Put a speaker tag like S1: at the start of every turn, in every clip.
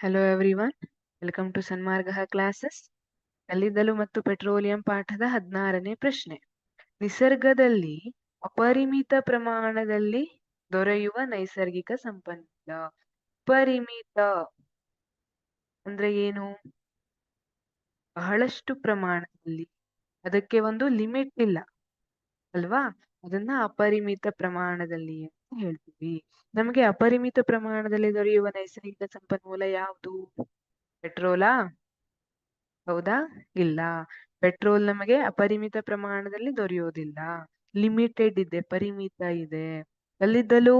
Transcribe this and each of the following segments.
S1: Hello everyone welcome to Sanmarga classes ಕಲ್ಲಿದ್ದಲು ಮತ್ತು petroleum ಪಾಠದ ಹದಿನಾರನೇ ಪ್ರಶ್ನೆ. ನಿಸರ್ಗದಲ್ಲಿ ಅಪರಿಮಿತ ಪ್ರಮಾಣದಲ್ಲಿ ದೊರೆಯುವ ನೈಸರ್ಗಿಕ ಸಂಪನ್ಮೂಲ. ಪರಿಮಿತ ಅಂದ್ರೆ ಏನು? ಬಹಳಷ್ಟು ಪ್ರಮಾಣದಲ್ಲಿ. ಅದಕ್ಕೆ ಒಂದು ಲಿಮಿಟ್ ಇಲ್ಲ. ಅಲ್ವಾ? ಅದನ್ನ ಅಪರಿಮಿತ ಪ್ರಮಾಣದಲ್ಲಿ ಹೇಳ್ತೀವಿ ನಮಗೆ ಅಪರಿಮಿತ ಪ್ರಮಾಣದಲ್ಲಿ ದೊರೆಯುವ ನೈಸರ್ಗಿಕ ಸಂಪನ್ಮೂಲ ಯಾವುದು? ಪೆಟ್ರೋಲಾ? ಹೌದಾ? ಇಲ್ಲ. ಪೆಟ್ರೋಲ್ ನಮಗೆ ಅಪರಿಮಿತ ಪ್ರಮಾಣದಲ್ಲಿ ದೊರೆಯೋದಿಲ್ಲ ಲಿಮಿಟೆಡ್ ಇದೆ, ಪರಿಮಿತ ಇದೆ. ಕಲ್ಲಿದ್ದಲು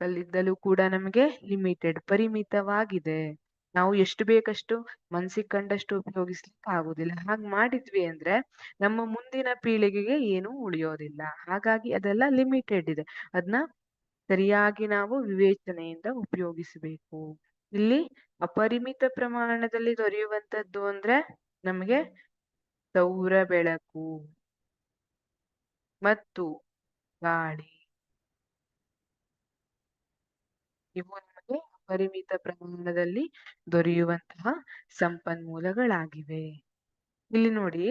S1: ಕಲ್ಲಿದ್ದಲು ಕೂಡ ನಮಗೆ ಲಿಮಿಟೆಡ್, ಪರಿಮಿತವಾಗಿದೆ. ನಾವು ಎಷ್ಟು ಬೇಕಷ್ಟು ಮನ್ಸಿಗೆ ಕಂಡಷ್ಟು ಉಪಯೋಗಿಸ್ಲಿಕ್ಕೆ ಆಗುದಿಲ್ಲ ಹಾಗೆ ಮಾಡಿದ್ವಿ ಅಂದ್ರೆ ನಮ್ಮ ಮುಂದಿನ ಪೀಳಿಗೆಗೆ ಏನು ಉಳಿಯೋದಿಲ್ಲ. ಹಾಗಾಗಿ ಅದೆಲ್ಲ ಲಿಮಿಟೆಡ್ ಇದೆ. ಅದನ್ನ ಸರಿಯಾಗಿ ನಾವು ವಿವೇಚನೆಯಿಂದ ಉಪಯೋಗಿಸಬೇಕು. ಇಲ್ಲಿ ಅಪರಿಮಿತ ಪ್ರಮಾಣದಲ್ಲಿ ದೊರೆಯುವಂತದ್ದು ಅಂದ್ರೆ ನಮಗೆ ಸೌರ ಬೆಳಕು ಮತ್ತು ಗಾಳಿ. ಇವು ನಮಗೆ ಅಪರಿಮಿತ ಪ್ರಮಾಣದಲ್ಲಿ ದೊರೆಯುವಂತಹ ಸಂಪನ್ಮೂಲಗಳಾಗಿವೆ. ಇಲ್ಲಿ ನೋಡಿ.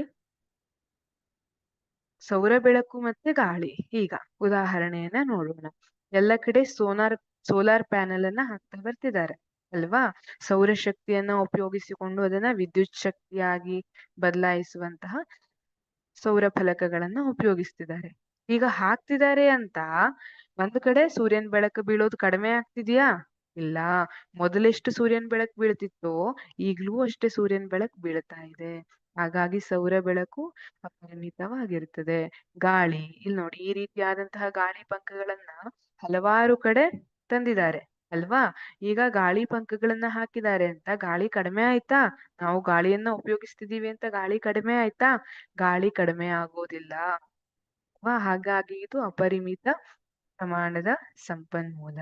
S1: ಸೌರ ಬೆಳಕು ಮತ್ತೆ ಗಾಳಿ. ಈಗ ಉದಾಹರಣೆಯನ್ನ ನೋಡೋಣ. ಎಲ್ಲ ಕಡೆ ಸೋಲಾರ್ ಸೋಲಾರ್ ಪ್ಯಾನೆಲ್ ಅನ್ನ ಹಾಕ್ತಾ ಬರ್ತಿದ್ದಾರೆ, ಅಲ್ವಾ? ಸೌರಶಕ್ತಿಯನ್ನ ಉಪಯೋಗಿಸಿಕೊಂಡು ಅದನ್ನ ವಿದ್ಯುತ್ ಶಕ್ತಿಯಾಗಿ ಬದಲಾಯಿಸುವಂತಹ ಸೌರ ಫಲಕಗಳನ್ನ ಉಪಯೋಗಿಸ್ತಿದ್ದಾರೆ. ಈಗ ಹಾಕ್ತಿದ್ದಾರೆ ಅಂತ ಒಂದು ಕಡೆ ಸೂರ್ಯನ ಬೆಳಕು ಬೀಳೋದು ಕಡಿಮೆ ಆಗ್ತಿದ್ಯಾ? ಇಲ್ಲ. ಮೊದಲೆಷ್ಟು ಸೂರ್ಯನ ಬೆಳಕು ಬೀಳ್ತಿತ್ತೋ ಈಗ್ಲೂ ಅಷ್ಟೇ ಸೂರ್ಯನ ಬೆಳಕು ಬೀಳ್ತಾ ಇದೆ. ಹಾಗಾಗಿ ಸೌರ ಬೆಳಕು ಅಪರಿಮಿತವಾಗಿರ್ತದೆ. ಗಾಳಿ ಇಲ್ಲಿ ನೋಡಿ ಈ ರೀತಿಯಾದಂತಹ ಗಾಳಿ ಪಂಖಗಳನ್ನ ಹಲವಾರು ಕಡೆ ತಂದಿದ್ದಾರೆ. ಅಲ್ವಾ? ಈಗ ಗಾಳಿ ಪಂಕಗಳನ್ನ ಹಾಕಿದ್ದಾರೆ ಅಂತ ಗಾಳಿ ಕಡಿಮೆ ಆಯ್ತಾ? ನಾವು ಗಾಳಿಯನ್ನ ಉಪಯೋಗಿಸ್ತಿದೀವಿ ಅಂತ ಗಾಳಿ ಕಡಿಮೆ ಆಯ್ತಾ? ಗಾಳಿ ಕಡಿಮೆ ಆಗೋದಿಲ್ಲ. ಹಾಗಾಗಿ ಇದು ಅಪರಿಮಿತ ಪ್ರಮಾಣದ ಸಂಪನ್ಮೂಲ.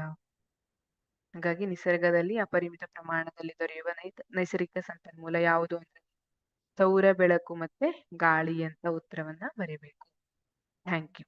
S1: ಹಾಗಾಗಿ ನಿಸರ್ಗದಲ್ಲಿ ಅಪರಿಮಿತ ಪ್ರಮಾಣದಲ್ಲಿ ದೊರೆಯುವ ನೈಸರ್ಗಿಕ ಸಂಪನ್ಮೂಲ ಯಾವುದು ಅಂದ್ರೆ ಸೌರ ಬೆಳಕು ಮತ್ತೆ ಗಾಳಿ ಅಂತ ಉತ್ತರವನ್ನ ಬರೀಬೇಕು. Thank you.